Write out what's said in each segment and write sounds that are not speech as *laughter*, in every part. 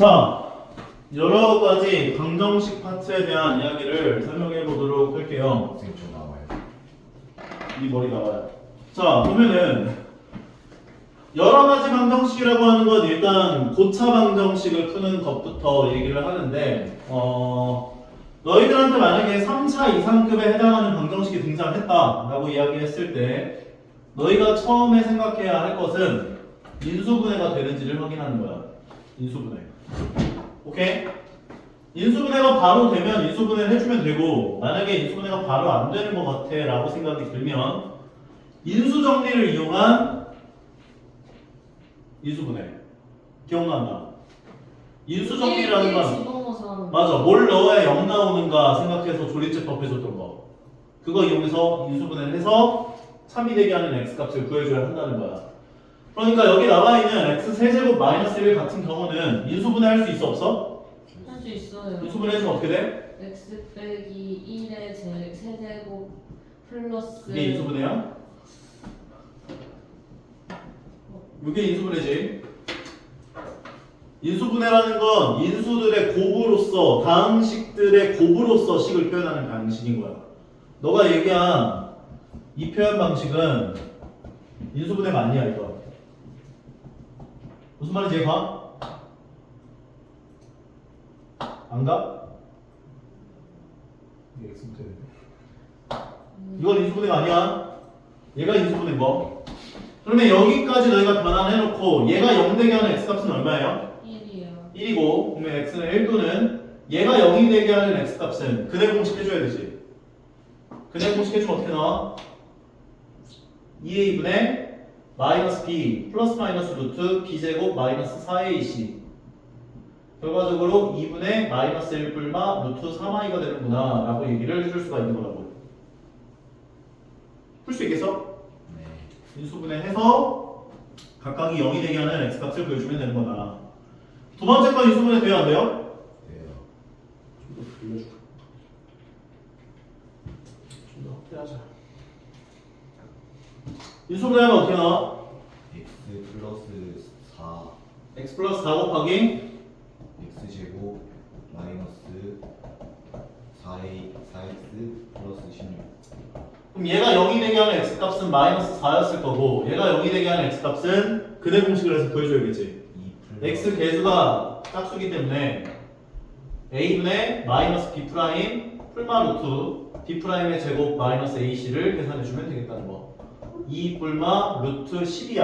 자, 여러 가지 방정식 파트에 대한 이야기를 설명해 보도록 할게요. 선생님 저 나와요. 이 머리 나와요. 자, 보면은 여러 가지 방정식이라고 하는 건 일단 고차 방정식을 푸는 것부터 얘기를 하는데 어 너희들한테 만약에 3차 이상급에 해당하는 방정식이 등장했다라고 이야기했을 때 너희가 처음에 생각해야 할 것은 인수분해가 되는지를 확인하는 거야. 인수분해. 오케이? 인수분해가 바로 되면 인수분해를 해주면 되고 만약에 인수분해가 바로 안 되는 것 같아 라고 생각이 들면 인수정리를 이용한 인수분해 기억난다 인수정리라는 건. 맞아 뭘 넣어야 0 나오는가 생각해서 조리제법 해줬던 거 그거 이용해서 인수분해를 해서 참이 되게 하는 x값을 구해줘야 한다는 거야 그러니까 여기 나와 있는 x 세제곱 마이너스 1 같은 경우는 인수분해 할 수 있어 없어? 할 수 있어요. 인수분해 해주면 어떻게 돼? x 빼기 1의 제 세제곱 플러스 그게 인수분해야? 이게 인수분해지. 인수분해라는 건 인수들의 곱으로서 다음식들의 곱으로서 식을 표현하는 방식인 거야. 너가 얘기한 이 표현 방식은 인수분해 맞냐 이거? 무슨 말인지 가? 안 가? 이게 X 못해. 이건 인수분해가 아니야. 얘가 인수분해인 거. 그러면 여기까지 너희가 변환해놓고 얘가 0 되게 하는 x값은 얼마예요? 1이에요. 1이고 그러면 x는 1 또는 얘가 0이 되게 하는 x값은 근해 공식 해줘야 되지. 근해 공식 해주면 어떻게 나와? 2a분의 마이너스 b 플러스 마이너스 루트 b제곱 마이너스 4ac 결과적으로 2분의 마이너스 1 불마 루트 3i가 되는구나 라고 얘기를 해줄 수가 있는 거라고 풀 수 있겠어? 네. 인수분해 해서 각각이 0이 되게 하는 x값을 보여주면 되는 거다. 두 번째 건 인수분해 돼요 안 돼요? 돼요. 좀더 돌려줄까? 좀 더 확대하자. 인수분해 하면 어떻게 나와? x 플러스 4 x 플러스 4 곱하기 x 제곱 마이너스 4a 4x 플러스 16. 그럼 얘가 0이 되게 하는 x값은 마이너스 4였을 거고 얘가 0이 되게 하는 x값은 근해 공식을 해서 보여줘야겠지. 2 플러스 x 개수가 짝수기 때문에 a분의 마이너스 b 프라임 풀마 루트 b 프라임의 제곱 마이너스 ac를 계산해 주면 되겠다는 거. 2 풀마 루트 12i.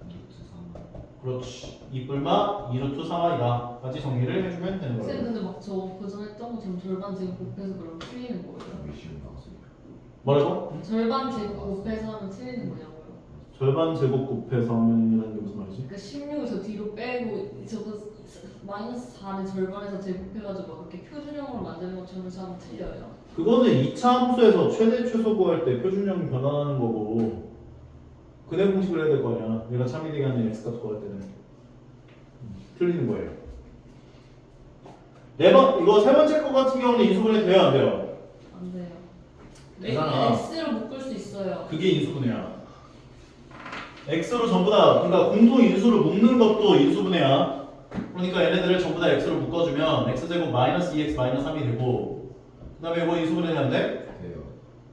루트 3. 그렇지. 2 풀마 2 루트 3i다. 같이 정리를 해주면 되는 쌤 거예요. 근데 막저 그전에 했던 거 지금 절반 제곱 곱해서 그러면 틀리는 거예요? 왜 시험 나왔어요? 뭐라고? 절반 제곱 곱해서 하면 틀리는 거냐고요? 절반 제곱 곱해서 하면이라는 게 무슨 말이지? 그러니까 16을 저 뒤로 빼고 저거 마이너스 4는 절반에서 제곱해가지고 막 그렇게 표준형으로 만드는 것처럼 하면 틀려요. 그거는 2차 함수에서 최대 최소 구할 때 표준형 변환하는 거고 근해 공식을 해야 될 거 아니야. 얘가 참이 되게 하는 x값 구할 때는 음, 틀리는 거예요. 네 번, 이거 세 번째 거 같은 경우는 인수분해 돼요 안 돼요? 안 돼요. 되잖아. X로 묶을 수 있어요. 그게 인수분해야. x로 전부 다 그러니까 공통 인수를 묶는 것도 인수분해야. 그러니까 얘네들을 전부 다 x로 묶어주면 x제곱 마이너스 2x 마이너스 3이 되고 그 다음에 이거 인수분해 되는데 돼요.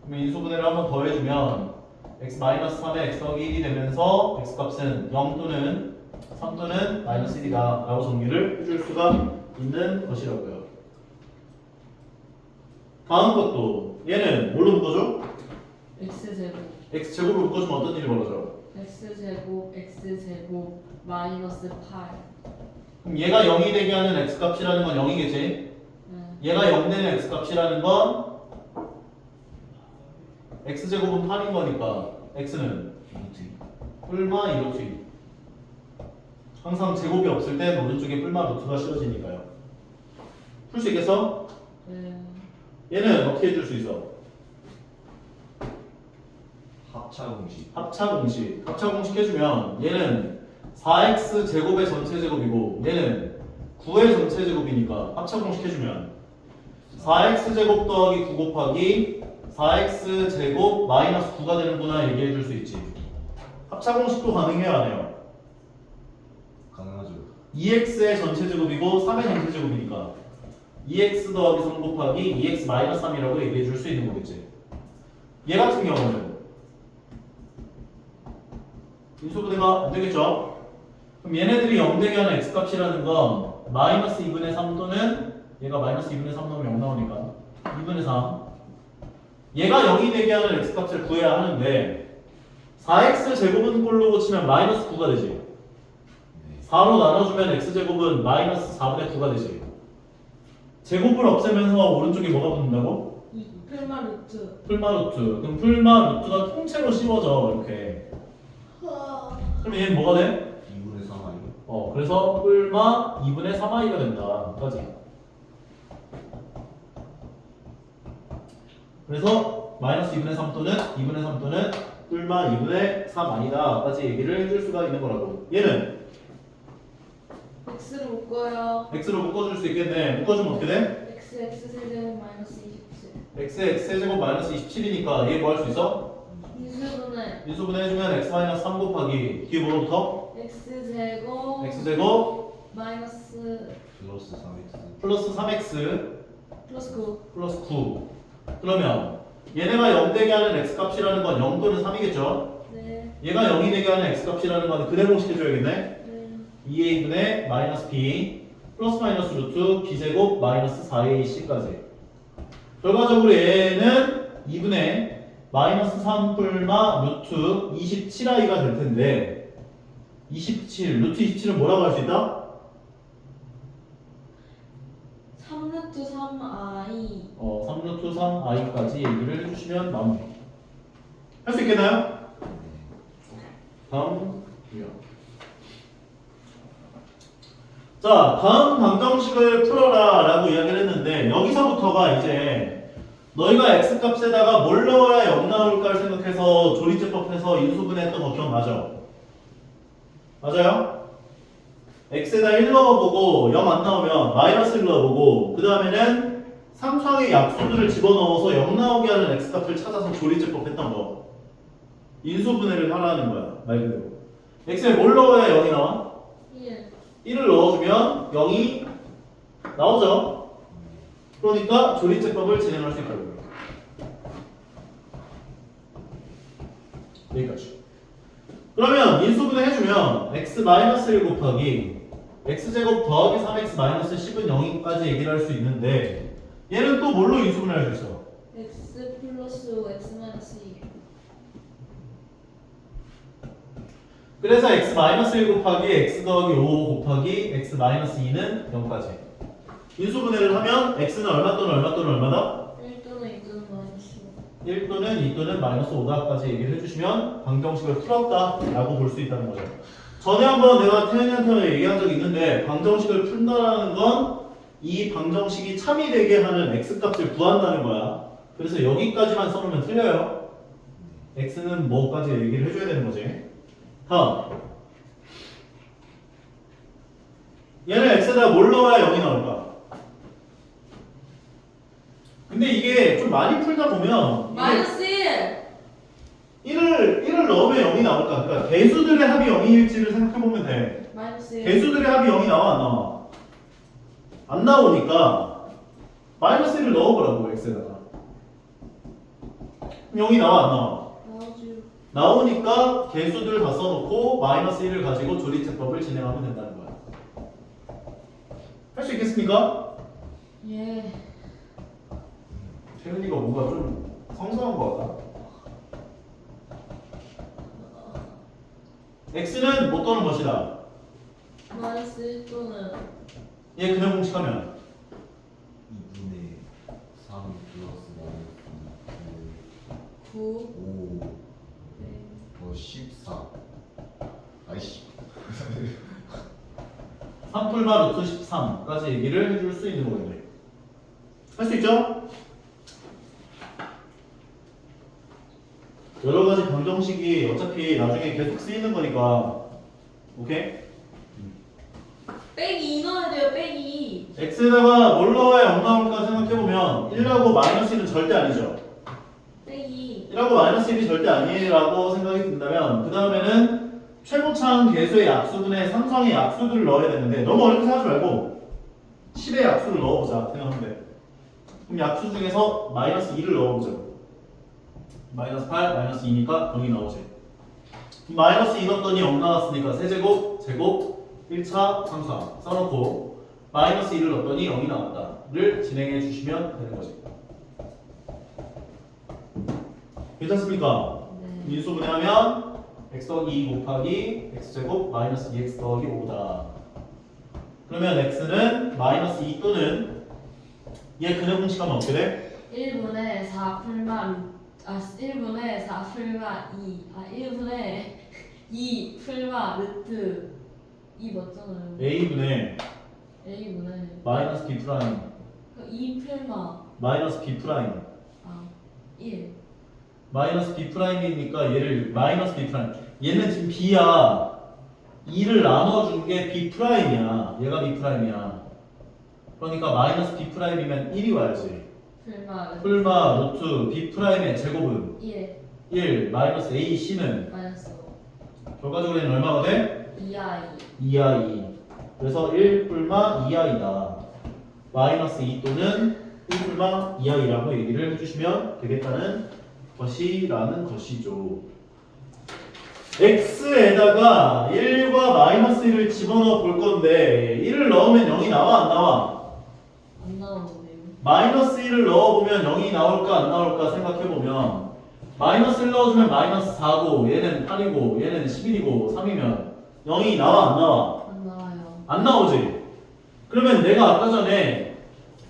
그러면 인수분해를 한번 더 해주면 x 마이너스 3에 x 더하기 1이 되면서 x 값은 0 또는 3 또는 마이너스 1이다 라고 정리를 해줄 수가 있는 것이라고요. 다음 것도 얘는 뭘로 묶어줘? X 제곱, x 제곱으로 묶어주면 어떤 일이 벌어져? X 제곱, X 제곱 마이너스 8. 그럼 얘가 0이 되게 하는 x 값이라는 건 0이겠지? 네. 얘가 0 되는 x 값이라는 건 x 제곱은 8인 거니까 x는 뿔마 2루트 2 항상 제곱이 없을 땐 오른쪽에 뿔마 루트가 씌워지니까요 풀 수 있겠어? 네. 얘는 어떻게 해줄 수 있어? 합차 공식. 합차 공식 합차 공식 해주면 얘는 4x 제곱의 전체 제곱이고 얘는 9의 전체 제곱이니까 합차 공식 해주면 4x 제곱 더하기 9 곱하기 4x 제곱 마이너스 9가 되는구나 얘기해 줄 수 있지 합차 공식도 가능해요 안 해요? 가능하죠. 2x의 전체 제곱이고 3의 전체 제곱이니까 2x 더하기 3 곱하기 2x 마이너스 3이라고 얘기해 줄 수 있는 거겠지. 얘 같은 경우는 인수분해가 안 되겠죠? 그럼 얘네들이 0되게 하는 x값이라는 건 마이너스 2분의 3 또는 얘가 마이너스 2분의 3 넣으면 0 나오니까 2분의 3 얘가 0이 되게 하는 x값을 구해야 하는데 4x 제곱은 꼴로 고치면 마이너스 9가 되지 네. 4로 나눠주면 x제곱은 마이너스 4분의 9가 되지 제곱을 없애면서 오른쪽에 뭐가 붙는다고? 이 풀마 루트. 풀마 루트 그럼 풀마 루트가 통째로 씌워져 이렇게 그럼 얘는 뭐가 돼? 2분의 3 아니에요? 어 그래서 풀마 2분의 3i가 된다 까지 그래서 마이너스 2분의 3 또는 2분의 3 또는 풀마 2분의 3 아니다 까지 얘기를 해줄 수가 있는 거라고 얘는 x를 묶어요. x로 묶어줄 수 있겠네 묶어주면 어떻게 돼? x x 세제곱 마이너스 27. x x 세제곱 마이너스 27이니까 얘 뭐 할 수 있어? 인수분해 인수분해 해주면 x 마이너스 3 곱하기 뒤에 뭐로부터? x 제곱 x제곱 마이너스 플러스 3x 플러스 3x 플러스 9. 플러스 9 그러면 얘네가 0 되게 하는 x값이라는 건 0 또는 3이겠죠? 네. 얘가 0이 되게 하는 x값이라는 건 그대로 시켜줘야겠네 네. 2a분의 마이너스 b 플러스 마이너스 루트 b제곱 마이너스 4ac까지 결과적으로 얘는 2분의 마이너스 3뿔마 루트 27i가 될 텐데 27 루트 27은 뭐라고 할 수 있다? 3 루트 3i. 어 3루트 3i까지 얘기를 해주시면 마무리 할 수 있겠나요? 다음 유형. 자, 다음 방정식을 풀어라 라고 이야기를 했는데 여기서부터가 이제 너희가 x값에다가 뭘 넣어야 0 나올까를 생각해서 조리제법 해서 인수분해했던 거 기억나죠? 맞아요? X에다 1 넣어보고 0 안 나오면 마이너스 1 넣어보고 그 다음에는 삼수항의 약수들을 집어넣어서 0 나오게 하는 x값을 찾아서 조리제법 했던 거. 인수분해를 하라는 거야 말 그대로. X에 뭘 넣어야 0이 나와? 1. 1을 넣어주면 0이 나오죠? 그러니까 조리제법을 진행할 수 있다고요 여기까지. 그러면 인수분해 해주면 x-1 곱하기 x제곱 더하기 3x 마이너스 10은 0까지 얘기를 할 수 있는데 얘는 또 뭘로 인수분해 할수 있어? x 플러스 x 마이너스 2. 그래서 x-1 곱하기 x 더하기 5 곱하기 x-2는 0까지 인수분해를 하면 x는 얼마 또는 얼마 또는 얼마다? 1 또는 2 또는 마이너스 1 또는 2 또는 마이너스 5다까지 얘기를 해주시면 방정식을 풀었다 라고 볼 수 있다는 거죠. 전에 한번 내가 태연이한테 얘기한 적이 있는데 방정식을 푼다라는 건 이 방정식이 참이 되게 하는 x값을 구한다는 거야. 그래서 여기까지만 써놓으면 틀려요. x는 뭐까지 얘기를 해줘야 되는 거지. 다음. 얘는 x에다 뭘 넣어야 0이 나올까? 근데 이게 좀 많이 풀다 보면 마이너스 1. 1을 1을 넣으면 0이 나올까? 그러니까 개수들의 합이 0일지를 생각해 보면 돼. 마이너스 1. 개수들의 합이 0이 나와 안 나와? 안 나오니까 마이너스 1을 넣어보라고 x에다가. 그럼 0이 나와 안 나와? 나오지. 나오니까 개수들 다 써놓고 마이너스 1을 가지고 조리제법을 진행하면 된다는 거야. 할 수 있겠습니까? 예. 태훈이가 뭔가 좀 성성한 것 같다. X는 못 떠는 것이다. 마이너스 1 또는 얘 그냥 공식하면 2분의 3 플러스 마이너스 9. 5 네. 더 14 아이씨 *laughs* 3풀마 루트 13까지 얘기를 해줄 수 있는 거겠네. 할수 있죠? 여러 가지 방정식이 어차피 나중에 계속 쓰이는 거니까 오케이? 빼기 2 넣어야 돼요, 빼기. x에다가 뭘 넣어야 0 나올까 생각해보면 1하고 마이너스 1은 절대 아니죠. 빼기. 1하고 마이너스 1이 절대 아니라고 생각이 든다면 그 다음에는 최고차항 개수의 약수분에 상수항의 약수들을 넣어야 되는데 너무 어렵게 생각하지 말고 10의 약수를 넣어보자 생각하면 돼. 그럼 약수 중에서 마이너스 2를 넣어보죠. 마이너스 8, 마이너스 2니까 0이 나오지. 마이너스 2 넣었더니 0 나왔으니까 세제곱, 제곱, 1차 상수항 써놓고 마이너스 2를 넣었더니 0이 나왔다를 진행해 주시면 되는 거지. 괜찮습니까? 네. 인수 분해하면 x 더하기 2 곱하기 x제곱 마이너스 2x 더하기 5다. 그러면 x는 마이너스 2 또는 얘 근해 공식 하면 어떻게 돼? 1분의 4 풀만 아 1분의 4 풀마 2. 아 1분의 2 풀마 루트. 2 맞잖아요. a분의 A분의 마이너스 b 프라임. 2 풀마 마이너스 b 프라임. 아 1. 마이너스 b 프라임이니까 얘를 마이너스 b 프라임. 얘는 지금 b야. 2를 나눠준 게 b 프라임이야. 얘가 b 프라임이야. 그러니까 마이너스 b 프라임이면 1이 와야지 풀마 루트 풀마 루트 b 프라임의 제곱은? 1 1 마이너스 ac는? 마이너스 결과적으로 얘는 얼마가 돼? 2i 2i 그래서 1 풀마 2i다. 마이너스 2 또는 1 풀마 2i라고 얘기를 해주시면 되겠다는 것이라는 것이죠. X에다가 1과 마이너스 1을 집어넣어 볼 건데 1을 넣으면 0이 나와 안 나와? 마이너스 1을 넣어보면 0이 나올까 안 나올까 생각해보면 마이너스 1 넣어주면 마이너스 4고 얘는 8이고 얘는 11이고 3이면 0이 나와 안 나와? 안 나와요. 안 나오지? 그러면 내가 아까 전에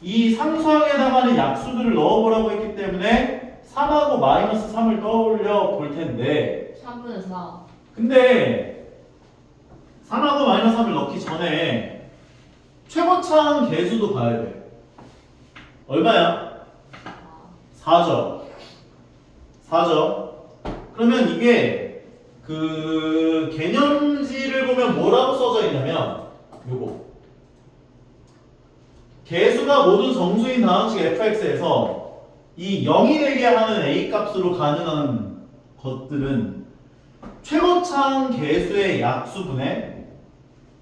이 상수항에다가는 약수들을 넣어보라고 했기 때문에 3하고 마이너스 3을 떠올려 볼 텐데 3분의 4. 근데 3하고 마이너스 3을 넣기 전에 최고차항 개수도 봐야 돼 얼마야? 4죠. 4죠. 그러면 이게 그 개념지를 보면 뭐라고 써져 있냐면 요거. 개수가 모두 정수인 다항식 fx에서 이 0이 되게 하는 a 값으로 가능한 것들은 최고차항 개수의 약수분의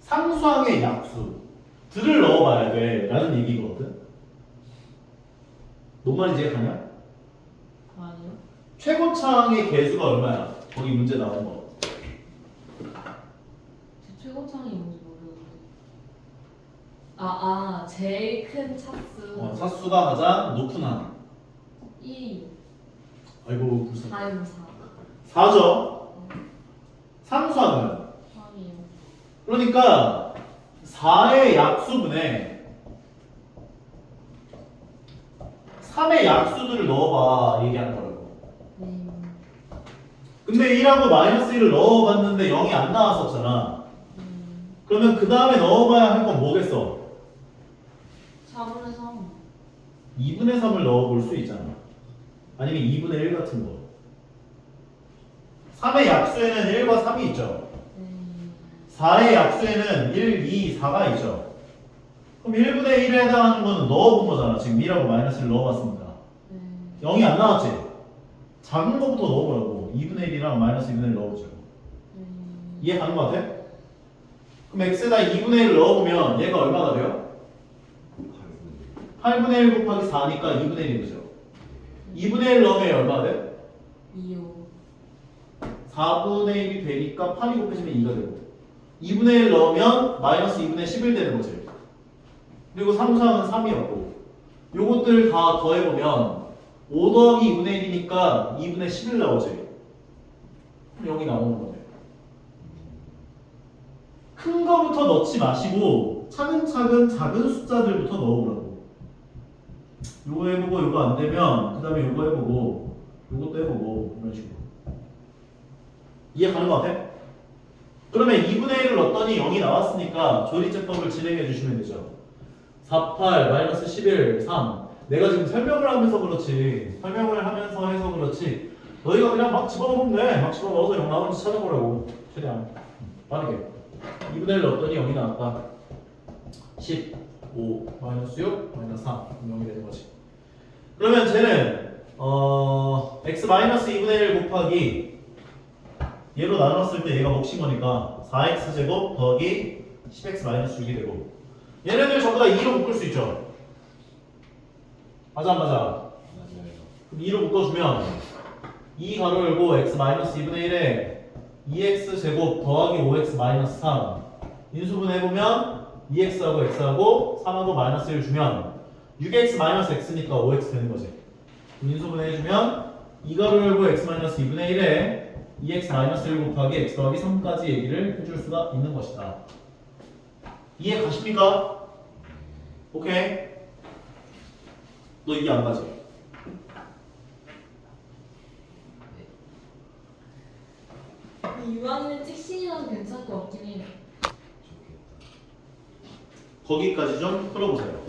상수항의 약수들을 넣어봐야 돼 라는 얘기거든. 뭔 말인지 이해가냐? 아니요. 최고차항의 개수가 얼마야? 거기 문제 나온 거. 제 최고창이 뭔지 모르는데. 아, 아, 제일 큰 차수. 어, 차수가 가장 높은 한. 1, 아이고 불쌍. 4요, 4. 4죠. 상수항은 3이요. 그러니까 4의 약수분에 3의 약수들을 넣어봐 얘기하는 거라고. 네. 근데 1하고 마이너스 1을 넣어봤는데 0이 안 나왔었잖아. 음, 그러면 그 다음에 넣어봐야 할 건 뭐겠어? 4분의 3. 2분의 3을 넣어볼 수 있잖아. 아니면 2분의 1 같은 거. 3의 약수에는 1과 3이 있죠. 네. 4의 약수에는 1, 2, 4가 있죠. 그럼 1분의 1에 해당하는 거는 넣어본 거잖아. 지금 2라고 마이너스를 넣어봤습니다. 네. 0이 안 나왔지? 작은 거부터 넣어보라고. 2분의 1이랑 마이너스 2분의 1 넣어보죠. 네. 이해 가는 거 같아? 그럼 x에다 2분의 1을 넣어보면 얘가 얼마가 돼요? 8분의 1 곱하기 4니까 2분의 1이 되죠. 2분의 1 넣으면 얘 얼마가 돼? 2요. 4분의 1이 되니까 8이 곱해지면 2가 되고 2분의 1 넣으면 마이너스 2분의 11 되는 거지 그리고 상수항은 3이었고 요것들 다 더해보면 5 더하기 2분의 1이니까 2분의 11 나오지 그럼 여기 나오는 거네 큰 거부터 넣지 마시고 차근차근 작은 숫자들부터 넣어보라고 요거 해보고 요거 안 되면 그 다음에 요거 해보고 요것도 해보고 이런 식으로 이해 가는 것 같아? 그러면 2분의 1을 넣었더니 0이 나왔으니까 조리제법을 진행해 주시면 되죠. 4, 8, 마이너스 11, 3. 내가 지금 설명을 하면서 그렇지. 설명을 하면서 해서 그렇지. 너희가 그냥 막 집어넣으면 돼. 막 집어넣어서 0 나오는지 찾아보라고. 최대한. 빠르게. 2분의 1 넣었더니 0이 나왔다. 15, 마이너스 6, 마이너스 3. 0이 되는 거지. 그러면 쟤는, 어, x 마이너스 2분의 1 곱하기 얘로 나눴을 때 얘가 몫인 거니까 4x 제곱 더하기 10x 마이너스 6이 되고 얘네들 전부 다 2로 묶을 수 있죠? 맞아 안 맞아. 그럼 2로 묶어주면 2 가로 열고 x 마이너스 2분의 1에 2x 제곱 더하기 5x 마이너스 3 인수분 해보면 2x하고 x하고 3하고 마이너스 1 주면 6x 마이너스 x니까 5x 되는 거지. 인수분 해주면 2 가로 열고 x 마이너스 2분의 1에 2x 마이너스 1 곱하기 x 더하기 3까지 얘기를 해줄 수가 있는 것이다 이해 가십니까? 오케이 너 이해 안 가지? 유한이는 찍신이라도 괜찮을 것 같긴 해요. 거기까지 좀 풀어보세요